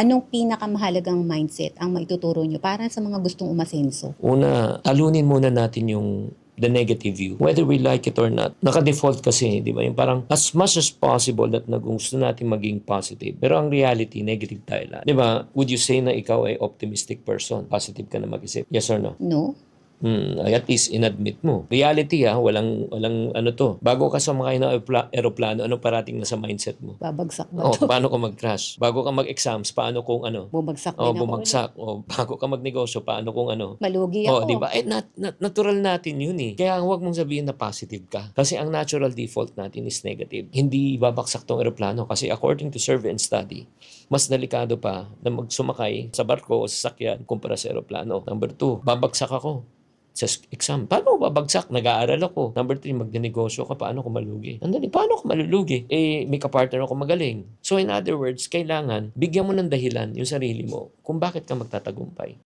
anong pinakamahalagang mindset ang maituturo nyo para sa mga gustong umasenso? Una, talunin muna natin yung the negative view. Whether we like it or not. Naka-default kasi, di ba? Yung parang as much as possible that na gusto natin maging positive. Pero ang reality, negative tayo lahat. Di ba? Would you say na ikaw ay optimistic person? Positive ka na mag-isip? Yes or no? No? Hmm, at least inadmit mo. Reality ah, walang walang ano to. Bago ka sumakay ng aeropla- aeroplano, ano parating na sa mindset mo? Babagsak ba Oh, to? paano ka mag-crash? Bago ka mag-exams, paano kung ano? Bumagsak Oh, din ako. bumagsak. Oh, bago ka magnegosyo, paano kung ano? Malugi Oh, ako. di ba? Eh, nat- nat- natural natin yun eh. Kaya huwag mong sabihin na positive ka. Kasi ang natural default natin is negative. Hindi babaksak tong eroplano kasi according to survey and study, mas delikado pa na magsumakay sa barko o sa sakyan kumpara sa eroplano. Number two, babagsak ako sa exam. Paano babagsak? Nag-aaral ako. Number three, magnenegosyo ka. Paano ko malugi? Andali, paano ako malulugi? Eh, may kapartner ako magaling. So, in other words, kailangan bigyan mo ng dahilan yung sarili mo kung bakit ka magtatagumpay.